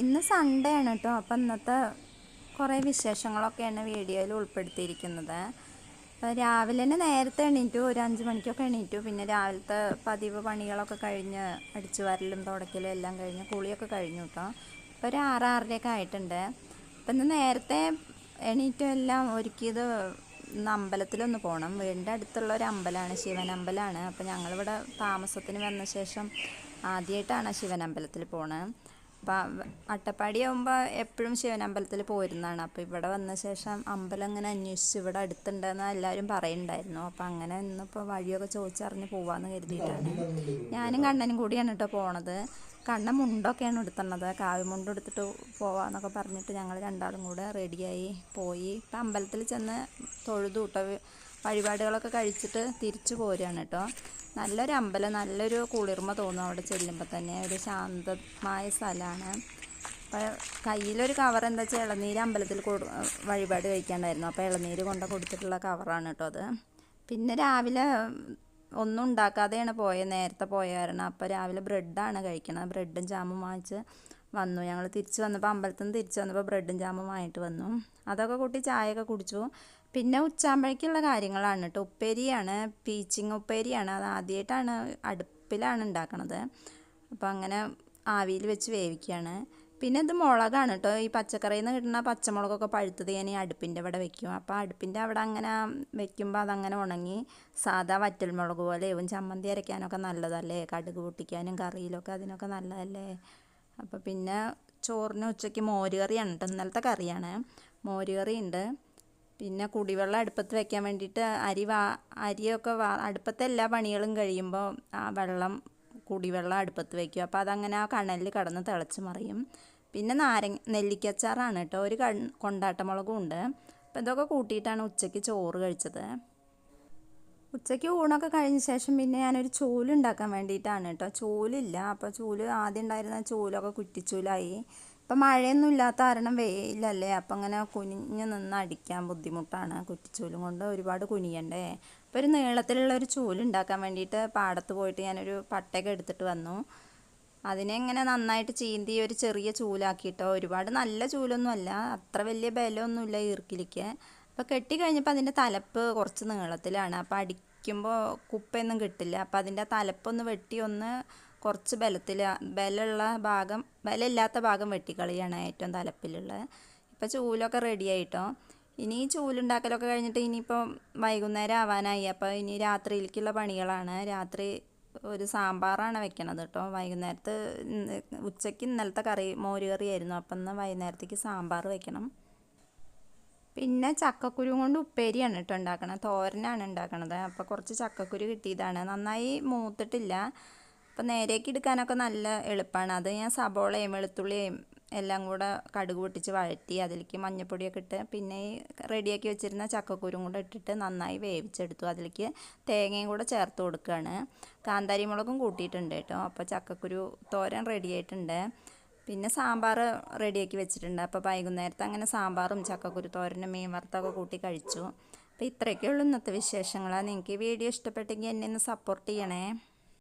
ഇന്ന് സൺഡേ ആണ് കേട്ടോ. അപ്പം ഇന്നത്തെ കുറേ വിശേഷങ്ങളൊക്കെയാണ് വീഡിയോയിൽ ഉൾപ്പെടുത്തിയിരിക്കുന്നത്. രാവിലെ തന്നെ നേരത്തെ എണീറ്റു ഒരു അഞ്ച് മണിക്കൊക്കെ എണീറ്റു. പിന്നെ രാവിലത്തെ പതിവ് പണികളൊക്കെ കഴിഞ്ഞ് അടിച്ചു വരലും തുടക്കലും എല്ലാം കഴിഞ്ഞ് കുളിയൊക്കെ കഴിഞ്ഞു കേട്ടോ. ഇപ്പോൾ ഒരു ആറാറരയൊക്കെ ആയിട്ടുണ്ട്. അപ്പം ഇന്ന് നേരത്തെ എണീറ്റും എല്ലാം ഒരുക്കിയത് ഇന്ന് അമ്പലത്തിലൊന്ന് പോകണം വീടിന്റെ അടുത്തുള്ള ഒരു അമ്പലമാണ് ശിവനമ്പലമാണ് അപ്പോൾ ഞങ്ങളിവിടെ താമസത്തിന് വന്ന ശേഷം ആദ്യമായിട്ടാണ് ശിവനമ്പലത്തിൽ പോണത് അപ്പം അട്ടപ്പാടി ആകുമ്പോൾ എപ്പോഴും ശിവനമ്പലത്തിൽ പോയിരുന്നതാണ് അപ്പോൾ ഇവിടെ വന്ന ശേഷം അമ്പലം ഇങ്ങനെ അന്വേഷിച്ച് ഇവിടെ അടുത്തുണ്ടെന്ന് എല്ലാവരും പറയുന്നുണ്ടായിരുന്നു. അപ്പോൾ അങ്ങനെ ഇന്നിപ്പോൾ വഴിയൊക്കെ ചോദിച്ചറിഞ്ഞ് പോവാന്ന് കരുതിയിട്ടാണ്. ഞാനും കണ്ണനും കൂടിയാണ് കേട്ടോ പോണത്. കണ്ണൻ മുണ്ടൊക്കെയാണ് എടുത്തുള്ളത്. കാവ്യ മുണ്ട് എടുത്തിട്ട് പോവാന്നൊക്കെ പറഞ്ഞിട്ട് ഞങ്ങൾ രണ്ടാളും കൂടെ റെഡിയായി പോയി. ഇപ്പം അമ്പലത്തിൽ ചെന്ന് തൊഴുതു കേട്ടോ. വഴിപാടുകളൊക്കെ കഴിച്ചിട്ട് തിരിച്ചു പോരുകയാണ് കേട്ടോ. നല്ലൊരു അമ്പലം നല്ലൊരു കുളിർമ തോന്നും അവിടെ ചെല്ലുമ്പോൾ തന്നെ. ഒരു ശാന്തമായ സ്ഥലമാണ് അപ്പോൾ കയ്യിലൊരു കവർ എന്താ വെച്ചാൽ ഇളനീര് അമ്പലത്തിൽ വഴിപാട് കഴിക്കാണ്ടായിരുന്നു. അപ്പോൾ ഇളനീര് കൊണ്ട് കൊടുത്തിട്ടുള്ള കവറാണ് കേട്ടോ അത്. പിന്നെ രാവിലെ ഒന്നും ഉണ്ടാക്കാതെയാണ് പോയത് നേരത്തെ പോയ കാരണം. അപ്പോൾ രാവിലെ ബ്രെഡാണ് കഴിക്കണത്. ബ്രെഡും ജാമും വാങ്ങിച്ച് വന്നു. ഞങ്ങൾ തിരിച്ച് വന്നപ്പോൾ അമ്പലത്തിൽ നിന്ന് തിരിച്ച് വന്നപ്പോൾ ബ്രെഡും ജാമും വാങ്ങിയിട്ട് വന്നു. അതൊക്കെ കൂട്ടി ചായയൊക്കെ കുടിച്ചു. പിന്നെ ഉച്ചാമ്പഴക്കുള്ള കാര്യങ്ങളാണ് കേട്ടോ ഉപ്പേരിയാണ് പീച്ചിങ് ഉപ്പേരിയാണ്. അത് ആദ്യമായിട്ടാണ് അടുപ്പിലാണ് ഉണ്ടാക്കണത്. അപ്പോൾ അങ്ങനെ ആവിയിൽ വെച്ച് വേവിക്കുകയാണ് പിന്നെ ഇത് മുളകാണ് കേട്ടോ ഈ പച്ചക്കറിയിൽ നിന്ന് കിട്ടുന്ന പച്ചമുളകൊക്കെ പഴുത്തത് ഞാൻ ഈ അടുപ്പിന്റെ അവിടെ വെക്കും. അപ്പോൾ അടുപ്പിന്റെ അവിടെ അങ്ങനെ വെക്കുമ്പോൾ അതങ്ങനെ ഉണങ്ങി സാധാ വറ്റൽമുളക് പോലെ ഇവൻ ചമ്മന്തി അരയ്ക്കാനൊക്കെ നല്ലതല്ലേ? കടുക് പൊട്ടിക്കാനും കറിയിലൊക്കെ അതിനൊക്കെ നല്ലതല്ലേ? അപ്പോൾ പിന്നെ ചോറിന് ഉച്ചയ്ക്ക് മോരുകറിയാണ് കേട്ടോ ഇന്നലത്തെ കറിയാണ്. മോര് കറി ഉണ്ട് പിന്നെ കുടിവെള്ളം അടുപ്പത്ത് വെക്കാൻ വേണ്ടിയിട്ട് അരി വാ അരിയൊക്കെ വാ അടുപ്പത്തെ എല്ലാ പണികളും കഴിയുമ്പോൾ ആ വെള്ളം കുടിവെള്ളം അടുപ്പത്ത് വയ്ക്കും അപ്പോൾ അതങ്ങനെ ആ കണലിൽ കടന്ന് തിളച്ച് മറിയും. പിന്നെ നാരങ്ങ നെല്ലിക്കച്ചാറാണ് കേട്ടോ. ഒരു കൺ കൊണ്ടാട്ടമുളകും ഉണ്ട്. അപ്പോൾ ഇതൊക്കെ കൂട്ടിയിട്ടാണ് ഉച്ചയ്ക്ക് ചോറ് കഴിച്ചത്. ഉച്ചയ്ക്ക് ഊണൊക്കെ കഴിഞ്ഞ ശേഷം പിന്നെ ഞാനൊരു ചൂൽ വേണ്ടിയിട്ടാണ് കേട്ടോ. ചൂലില്ല. അപ്പോൾ ചൂൽ ആദ്യം ഉണ്ടായിരുന്ന ചൂലൊക്കെ കുറ്റിച്ചൂലായി. ഇപ്പം മഴയൊന്നും ഇല്ലാത്ത കാരണം വെയിലല്ലേ. അപ്പം അങ്ങനെ കുനിഞ്ഞ് നിന്ന് അടിക്കാൻ ബുദ്ധിമുട്ടാണ്. കുറ്റിച്ചൂലും കൊണ്ട് ഒരുപാട് കുനിയണ്ടേ. അപ്പോൾ ഒരു നീളത്തിലുള്ള ഒരു ചൂൽ ഉണ്ടാക്കാൻ വേണ്ടിയിട്ട് പാടത്ത് പോയിട്ട് ഞാനൊരു പട്ടയൊക്കെ എടുത്തിട്ട് വന്നു. അതിനെ ഇങ്ങനെ നന്നായിട്ട് ചീന്തി ഒരു ചെറിയ ചൂലാക്കിയിട്ടോ. ഒരുപാട് നല്ല ചൂലൊന്നും അല്ല. അത്ര വലിയ ബലമൊന്നുമില്ല ഈർക്കിലേക്ക്. അപ്പോൾ കെട്ടി കഴിഞ്ഞപ്പോൾ അതിന്റെ തലപ്പ് കുറച്ച് നീളത്തിലാണ്. അപ്പോൾ അടിക്കുമ്പോൾ കുപ്പയൊന്നും കിട്ടില്ല. അപ്പോൾ അതിന്റെ തലപ്പൊന്ന് വെട്ടി ഒന്ന് കുറച്ച് ബലത്തിൽ ബലമുള്ള ഭാഗം ബലമില്ലാത്ത ഭാഗം വെട്ടിക്കളിയാണ് ഏറ്റവും തലപ്പിലുള്ളത്. ഇപ്പോൾ ചൂലൊക്കെ റെഡി ആയിട്ടോ? ഇനി ചൂലുണ്ടാക്കലൊക്കെ കഴിഞ്ഞിട്ട് ഇനിയിപ്പോൾ വൈകുന്നേരം ആവാനായി. അപ്പോൾ ഇനി രാത്രിയിലേക്കുള്ള പണികളാണ്. രാത്രി ഒരു സാമ്പാറാണ് വെക്കണത് കേട്ടോ. വൈകുന്നേരത്ത് ഉച്ചയ്ക്ക് ഇന്നലത്തെ കറി മോര് കറിയായിരുന്നു അപ്പം ഇന്ന് വൈകുന്നേരത്തേക്ക് സാമ്പാർ വെക്കണം. പിന്നെ ചക്കക്കുരു കൊണ്ട് ഉപ്പേരിയാണ് കേട്ടോ ഉണ്ടാക്കണത്. തോരനാണ് ഉണ്ടാക്കണത്. അപ്പോൾ കുറച്ച് ചക്കക്കുരു കിട്ടിയതാണ്. നന്നായി മൂത്തിട്ടില്ല. അപ്പോൾ നേരേക്ക് എടുക്കാനൊക്കെ നല്ല എളുപ്പമാണ് അത് ഞാൻ സബോളയും വെളുത്തുള്ളിയും എല്ലാം കൂടെ കടുക് പൊട്ടിച്ച് വഴറ്റി അതിലേക്ക് മഞ്ഞപ്പൊടിയൊക്കെ ഇട്ട് പിന്നെ ഈ റെഡിയാക്കി വെച്ചിരുന്ന ചക്കക്കുരും കൂടെ ഇട്ടിട്ട് നന്നായി വേവിച്ചെടുത്തു. അതിലേക്ക് തേങ്ങയും കൂടെ ചേർത്ത് കൊടുക്കുകയാണ് കാന്താരി മുളകും കൂട്ടിയിട്ടുണ്ട് കേട്ടോ. അപ്പോൾ ചക്കക്കുരു തോരൻ റെഡിയായിട്ടുണ്ട് പിന്നെ സാമ്പാർ റെഡിയാക്കി വെച്ചിട്ടുണ്ട്. അപ്പോൾ വൈകുന്നേരത്തെ അങ്ങനെ സാമ്പാറും ചക്കക്കുരു തോരനും മീൻ വറുത്തൊക്കെ കൂട്ടി കഴിച്ചു. അപ്പോൾ ഇത്രയൊക്കെ ഉള്ളൂ ഇന്നത്തെ വിശേഷങ്ങളാണ് നിങ്ങൾക്ക് ഈ വീഡിയോ ഇഷ്ടപ്പെട്ടെങ്കിൽ എന്നെ ഒന്ന് സപ്പോർട്ട് ചെയ്യണേ.